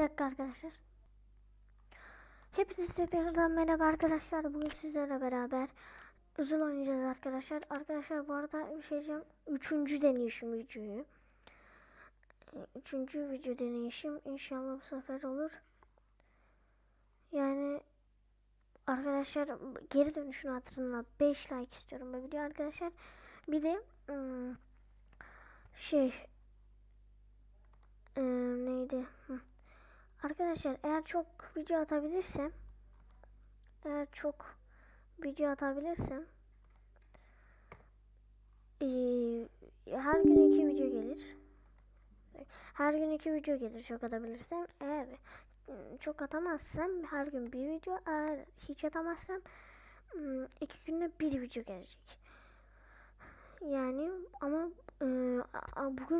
dakika arkadaşlar. Hepinize tekrardan merhaba arkadaşlar. Bugün sizlerle beraber uzun oynayacağız arkadaşlar. Arkadaşlar bu arada bir şey diyeceğim. Üçüncü deneyişim videoyu. Ee, Üçüncü video deneyişim. İnşallah bu sefer olur. Yani arkadaşlar geri dönüşün hatırına 5 like istiyorum bu video arkadaşlar. Bir de ım, şey Arkadaşlar eğer çok video atabilirsem eğer çok video atabilirsem ee, her gün iki video gelir. Her gün iki video gelir çok atabilirsem. Eğer çok atamazsam her gün bir video. Eğer hiç atamazsam ım, iki günde bir video gelecek. Yani ama a- bugün